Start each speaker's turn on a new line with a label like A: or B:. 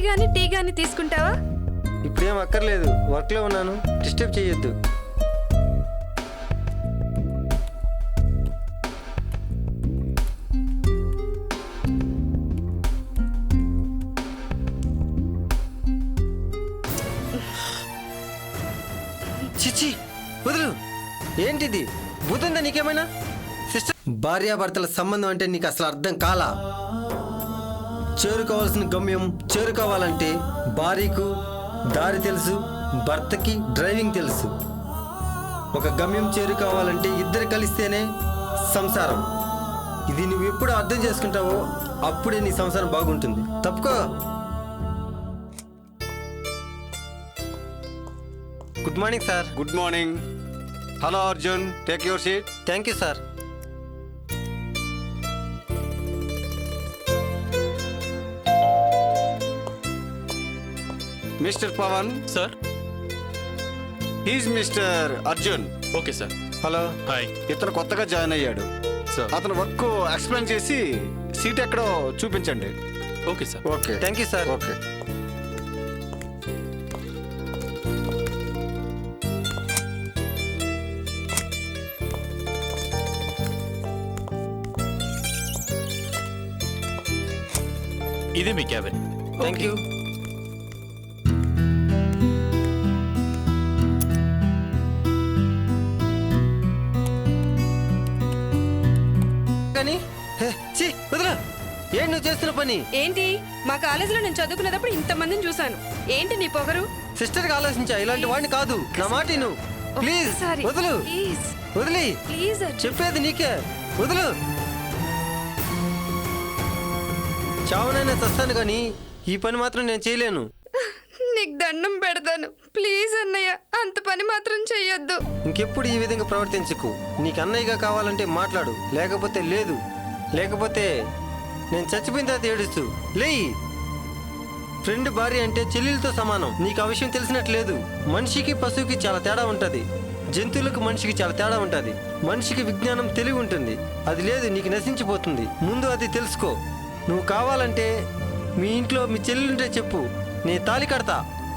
A: గాని టీ గాని తీసుకుంటావా?
B: ఇప్పుడేం అక్కర్లేదు. వర్క్లో ఉన్నాను. డిస్టర్బ్ చేయొద్దు. చిచ్చి వదులు. ఏంటిది? బుద్ధుందా నీకేమైనా? సిస్టర్ భార్యాభర్తల సంబంధం అంటే నీకు అసలు అర్థం కాలా? చేరుకోవాల్సిన గమ్యం చేరుకోవాలంటే భార్యకు దారి తెలుసు భర్తకి డ్రైవింగ్ తెలుసు. ఒక గమ్యం చేరుకోవాలంటే ఇద్దరు కలిస్తేనే సంసారం. ఇది నువ్వు ఎప్పుడు అర్థం చేసుకుంటావో అప్పుడే నీ సంసారం బాగుంటుంది. తప్పుకో. Good morning sir.
C: Good morning. Hello Arjun take your seat.
B: Thank you sir.
C: Mister Pavan?
D: Sir.
C: He's mister Arjun.
D: Okay sir.
B: Hello.
D: Hi.
C: ఇతను కొత్తగా జాయిన్ అయ్యాడు.
D: సార్.
C: అతను వర్క్ ఎక్స్ప్లెయిన్ చేసి సీట్ ఎక్కడో చూపించండి.
D: Okay sir.
C: Okay.
B: Thank you sir.
C: Okay.
D: ఇదే మీ cabin.
B: Thank you కానీ? ఛీ, వదలు ఏంటి నువ్వు చేస్తున్న పని?
A: ఏంటి? మా కాలేజీలో నేను చదువుకునేటప్పుడు ఇంతమందిని చూశాను. ఏంటి నీ పొగరు?
B: సిస్టర్ ఆలోచించా ఇలాంటి వాడిని కాదు. నా మాట నువ్వు ప్లీజ్ వదులు. వదిలి.
A: ప్లీజ్.
B: చెప్పేది నీకే. వదులు. చావనైనా చస్తాను కానీ ఈ పని మాత్రం నేను చేయలేను.
A: నీకు దండం పెడతాను. ప్లీజ్ అన్నయ్య. అంత పని మాత్రం చెయ్యొద్దు.
B: ఇంకెప్పుడు ఈ విధంగా ప్రవర్తించకు. నీకు అన్నయ్యగా కావాలంటే మాట్లాడు. లేకపోతే లేదు. లేకపోతే నేను చచ్చిపోయిన తర్వాత ఏడుస్తూ లేయి! ఫ్రెండ్ భార్య అంటే చెల్లెలతో సమానం. నీకు ఆ విషయం తెలిసినట్లేదు. మనిషికి పశువుకి చాలా తేడా ఉంటుంది. జంతువులకు మనిషికి చాలా తేడా ఉంటుంది. మనిషికి విజ్ఞానం తెలివి ఉంటుంది. అది లేదు నీకు నశించిపోతుంది. ముందు అది తెలుసుకో. నువ్వు కావాలంటే మీ ఇంట్లో మీ చెల్లెలుంటే చెప్పు. నీ తాలి కడతా.